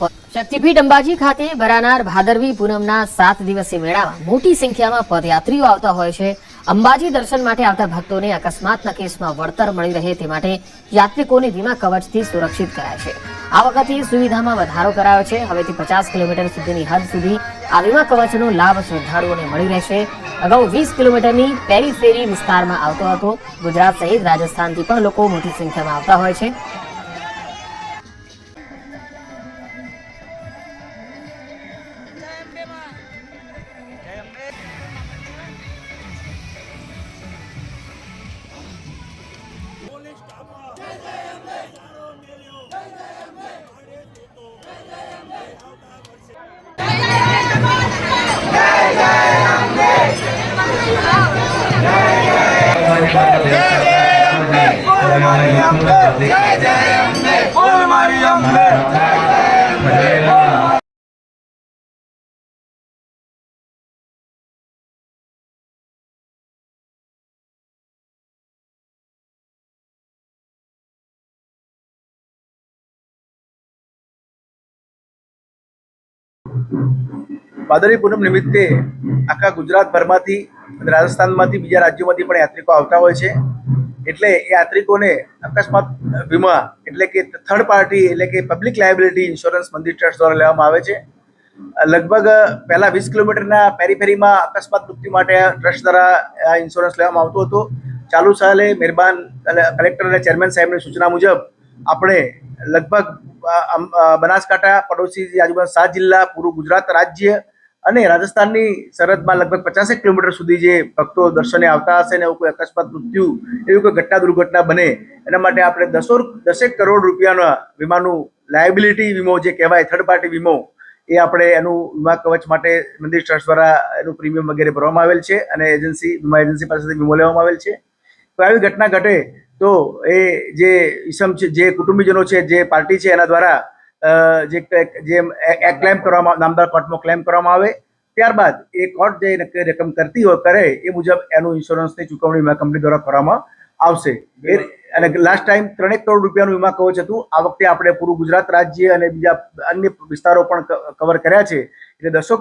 શક્તિપીઠ અંબાજી ખાતે ભરાનાર ભાદરવી પૂનમના સાત દિવસીય મેળામાં મોટી સંખ્યામાં પદયાત્રીઓ આવતા હોય છે. અંબાજી દર્શન માટે આવતા ભક્તોને અકસ્માતના કેસમાં વળતર મળી રહે તે માટે યાત્રિકોને વીમા કવચથી સુરક્ષિત કરાય છે. આ વખતે સુવિધામાં વધારો કરાયો છે. હવેથી પચાસ કિલોમીટર સુધીની હદ સુધી આ વીમા કવચનો લાભ શ્રદ્ધાળુઓને મળી રહેશે. અગાઉ વીસ કિલોમીટરની પેરીફેરી વિસ્તારમાં આવતો હતો. ગુજરાત સહિત રાજસ્થાનથી પણ લોકો મોટી સંખ્યામાં આવતા હોય છે. બોલ મારી અંબે ભાદરવી પૂનમ નિમિત્તે આખા ગુજરાતભરમાંથી અને રાજસ્થાનમાંથી બીજા રાજ્યોમાંથી પણ યાત્રિકો આવતા હોય છે. એટલે એ યાત્રિકોને અકસ્માત, વીમા એટલે કે થર્ડ પાર્ટી એટલે કે પબ્લિક લાયબિલિટી ઇન્સ્યોરન્સ મંદિર ટ્રસ્ટ દ્વારા લેવામાં આવે છે. લગભગ, પહેલાં વીસ કિલોમીટરના પેરીફેરીમાં અકસ્માત મૃત્યુ માટે ટ્રસ્ટ દ્વારા આ ઇન્સ્યોરન્સ લેવામાં આવતો હતો. ચાલુ સાલે મહેરબાન કલેક્ટર અને ચેરમેન સાહેબની સૂચના મુજબ, આપણે લગભગ બનાસકાંઠા, પડોશી, આજુબાજુ સાત જિલ્લા, પૂરું ગુજરાત રાજ્ય અને રાજસ્થાનની સરહદમાં લગભગ પચાસેક કિલોમીટર સુધી જે ભક્તો દર્શને આવતા હશે ને એવું કોઈ અકસ્માત મૃત્યુ, એવી કોઈ ઘટના દુર્ઘટના બને, એના માટે આપણે દસો દસેક કરોડ રૂપિયાના વીમાનું લાયબિલિટી વીમો જે કહેવાય થર્ડ પાર્ટી વીમો, એ આપણે એનું વીમા કવચ માટે મંદિર ટ્રસ્ટ દ્વારા એનું પ્રીમિયમ વગેરે ભરવામાં આવેલ છે અને એજન્સી વીમા એજન્સી પાસેથી વીમો લેવામાં આવેલ છે. તો આવી ઘટના ઘટે તો એ જે ઈસમ છે, જે કુટુંબીજનો છે, જે પાર્ટી છે એના દ્વારા જે જે ક્લેમ કરવામાં નામદાર કોર્ટમાં ક્લેમ કરવામાં આવે ત્યારબાદ એ કોર્ટ જે રકમ કરતી હોય કરે એ મુજબ એનું ઇન્સ્યોરન્સની ચૂકવણી વીમા કંપની દ્વારા કરવામાં આવશે. અને લાસ્ટ ટાઈમ ત્રણેક કરોડ રૂપિયાનું વીમા કવચ હતું. આ વખતે આપણે પૂરું ગુજરાત રાજ્ય અને બીજા અન્ય વિસ્તારો પણ કવર કર્યા છે. એટલે દસો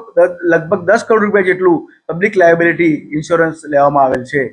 લગભગ દસ કરોડ રૂપિયા જેટલું પબ્લિક લાયબિલિટી ઇન્સ્યોરન્સ લેવામાં આવેલ છે.